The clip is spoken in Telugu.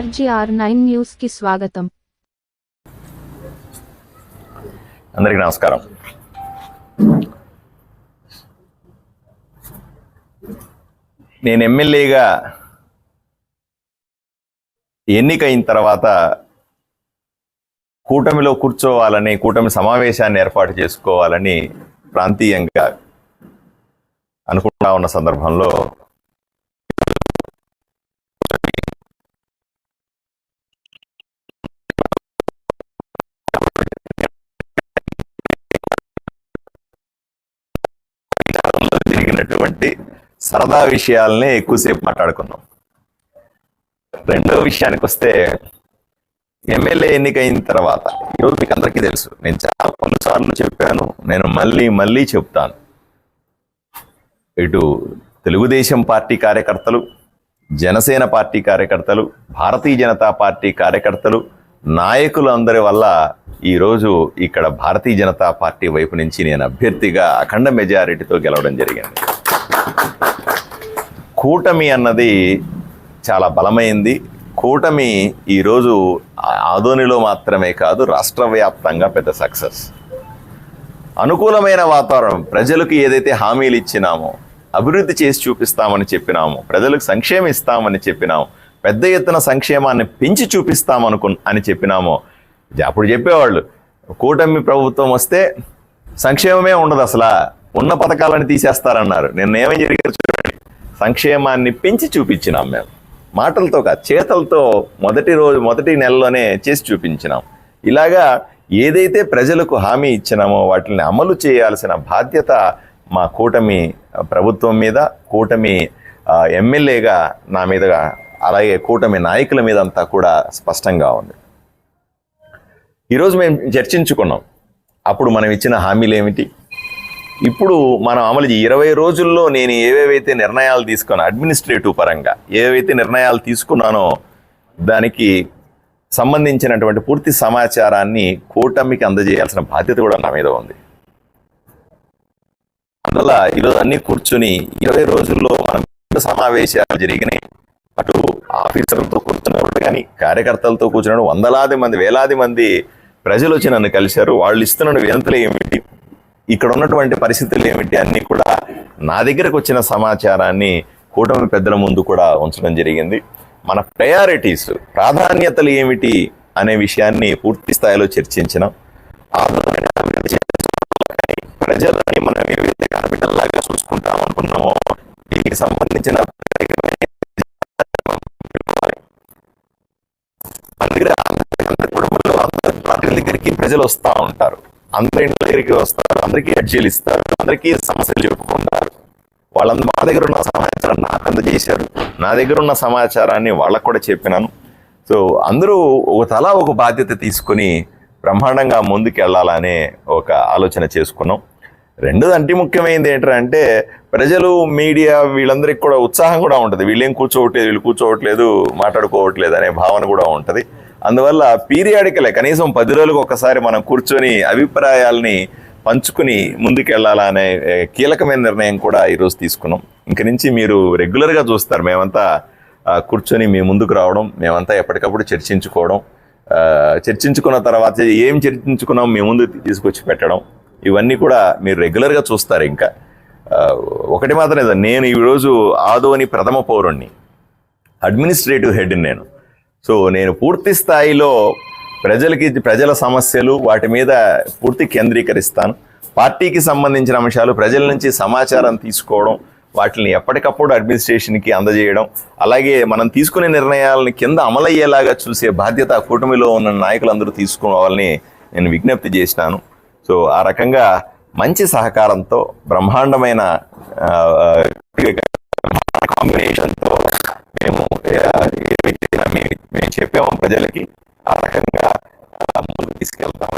ఆర్జీఆర్ నైన్ న్యూస్కి స్వాగతం. అందరికీ నమస్కారం. నేను ఎమ్మెల్యేగా ఎన్నికైన తర్వాత కూటమిలో కూర్చోవాలని కూటమి సమావేశాన్ని ఏర్పాటు చేసుకోవాలని ప్రాంతీయంగా అనుకుంటా ఉన్న సందర్భంలో జరిగినటువంటి సరదా విషయాలనే ఎక్కువసేపు మాట్లాడుకున్నాం రెండో విషయానికి వస్తే ఎమ్మెల్యే ఎన్నికైన తర్వాత ఈరోజు మీకు అందరికీ తెలుసు నేను చాలా కొన్నిసార్లు చెప్పాను నేను మళ్ళీ మళ్ళీ చెప్తాను. ఇటు తెలుగుదేశం పార్టీ కార్యకర్తలు జనసేన పార్టీ కార్యకర్తలు భారతీయ జనతా పార్టీ కార్యకర్తలు నాయకులు అందరి వల్ల ఈరోజు ఇక్కడ భారతీయ జనతా పార్టీ వైపు నుంచి నేను అభ్యర్థిగా అఖండ మెజారిటీతో గెలవడం జరిగింది. కూటమి అన్నది చాలా బలమైంది. కూటమి ఈరోజు ఆధోనిలో మాత్రమే కాదు రాష్ట్ర వ్యాప్తంగా పెద్ద సక్సెస్. అనుకూలమైన వాతావరణం ప్రజలకు ఏదైతే హామీలు ఇచ్చినామో అభివృద్ధి చేసి చూపిస్తామని చెప్పినాము ప్రజలకు సంక్షేమం ఇస్తామని చెప్పినాము పెద్ద ఎత్తున సంక్షేమాన్ని పెంచి చూపిస్తామనుకు అని చెప్పినామో. అప్పుడు చెప్పేవాళ్ళు. కూటమి ప్రభుత్వం వస్తే సంక్షేమమే ఉండదు అసలు. ఉన్న పథకాలను తీసేస్తారన్నారు. నేను ఏమేం జరిగారు చూడండి. సంక్షేమాన్ని పెంచి చూపించినాం మేము. మాటలతో కాదు చేతలతో మొదటి రోజు మొదటి నెలలోనే చేసి చూపించినాం. ఇలాగా ఏదైతే ప్రజలకు హామీ ఇచ్చినామో వాటిని అమలు చేయాల్సిన బాధ్యత మా కూటమి ప్రభుత్వం మీద కూటమి ఎమ్మెల్యేగా నా మీదగా అలాగే కూటమి నాయకుల మీద అంతా కూడా స్పష్టంగా ఉంది. ఈరోజు మేము చర్చించుకున్నాం. అప్పుడు మనం ఇచ్చిన హామీలు ఏమిటి? ఇప్పుడు మనం అమలు ఇరవై రోజుల్లో నేను ఏవేవైతే నిర్ణయాలు తీసుకున్నా అడ్మినిస్ట్రేటివ్ పరంగా ఏవైతే నిర్ణయాలు తీసుకున్నానో దానికి సంబంధించినటువంటి పూర్తి సమాచారాన్ని కూటమికి అందజేయాల్సిన బాధ్యత కూడా నా మీద ఉంది. అందువల్ల ఈరోజు అన్ని కూర్చుని ఇరవై రోజుల్లో మనం సమావేశాలు జరిగినాయి. అటు ఆఫీసర్లతో కూర్చున్నప్పుడు కానీ కార్యకర్తలతో కూర్చున్నాడు వందలాది మంది వేలాది మంది ప్రజలు వచ్చి నన్ను కలిశారు. వాళ్ళు ఇస్తున్న వినతులు ఏమిటి? ఇక్కడ ఉన్నటువంటి పరిస్థితులు ఏమిటి? అన్నీ కూడా నా దగ్గరకు వచ్చిన సమాచారాన్ని కూటమి పెద్దల ముందు కూడా ఉంచడం జరిగింది. మన ప్రయారిటీస్ ప్రాధాన్యతలు ఏమిటి అనే విషయాన్ని పూర్తి స్థాయిలో చర్చించినాం. ప్రజలని మనం ఏ విధంగా చూసుకుంటాం అనుకున్నామో దీనికి సంబంధించి ప్రజలు వస్తూ ఉంటారు. అందరి ఇంటి దగ్గరికి వస్తారు అందరికీ అర్జీలు ఇస్తారు అందరికీ సమస్యలు చెప్పుకుంటారు. వాళ్ళందరూ మా దగ్గర ఉన్న సమాచారం నాకు అందజేశారు. నా దగ్గర ఉన్న సమాచారాన్ని వాళ్ళకు కూడా చెప్పినాను. సో అందరూ ఒక తలా ఒక బాధ్యత తీసుకొని బ్రహ్మాండంగా ముందుకెళ్ళాలనే ఒక ఆలోచన చేసుకున్నాం. రెండోది అంటి ముఖ్యమైనది ఏంటంటే ప్రజలు మీడియా వీళ్ళందరికీ కూడా ఉత్సాహం కూడా ఉంటుంది. వీళ్ళేం కూర్చోవట్లేదు వీళ్ళు కూర్చోవట్లేదు మాట్లాడుకోవట్లేదు అనే భావన కూడా ఉంటుంది. అందువల్ల పీరియాడికలే. కనీసం పది రోజులకు ఒకసారి మనం కూర్చొని అభిప్రాయాల్ని పంచుకుని ముందుకెళ్ళాలనే కీలకమైన నిర్ణయం కూడా ఈరోజు తీసుకున్నాం. ఇంక నుంచి మీరు రెగ్యులర్గా చూస్తారు. మేమంతా కూర్చొని మీ ముందుకు రావడం మేమంతా ఎప్పటికప్పుడు చర్చించుకోవడం చర్చించుకున్న తర్వాత ఏం చర్చించుకున్నాం మీ ముందు తీసుకొచ్చి పెట్టడం ఇవన్నీ కూడా మీరు రెగ్యులర్గా చూస్తారు ఇంకా. ఒకటి మాత్రం నేను ఈరోజు ఆదోని ప్రథమ పౌరుణ్ణి. అడ్మినిస్ట్రేటివ్ హెడ్ నేను. సో నేను పూర్తి స్థాయిలో ప్రజలకి ప్రజల సమస్యలు వాటి మీద పూర్తి కేంద్రీకరిస్తాను. పార్టీకి సంబంధించిన అంశాలు ప్రజల నుంచి సమాచారం తీసుకోవడం వాటిని ఎప్పటికప్పుడు అడ్మినిస్ట్రేషన్కి అందజేయడం అలాగే మనం తీసుకునే నిర్ణయాలను కింద అమలయ్యేలాగా చూసే బాధ్యత కూటమిలో ఉన్న నాయకులందరూ తీసుకోవాలని నేను విజ్ఞప్తి చేసినాను. సో ఆ రకంగా మంచి సహకారంతో బ్రహ్మాండమైన ఆ, ఆ, కాంబినేషన్తో మేము ఆ, ఏవైతే మేము మేము చెప్పాము ప్రజలకి ఆ రకంగా ముందుకు తీసుకెళ్తాం.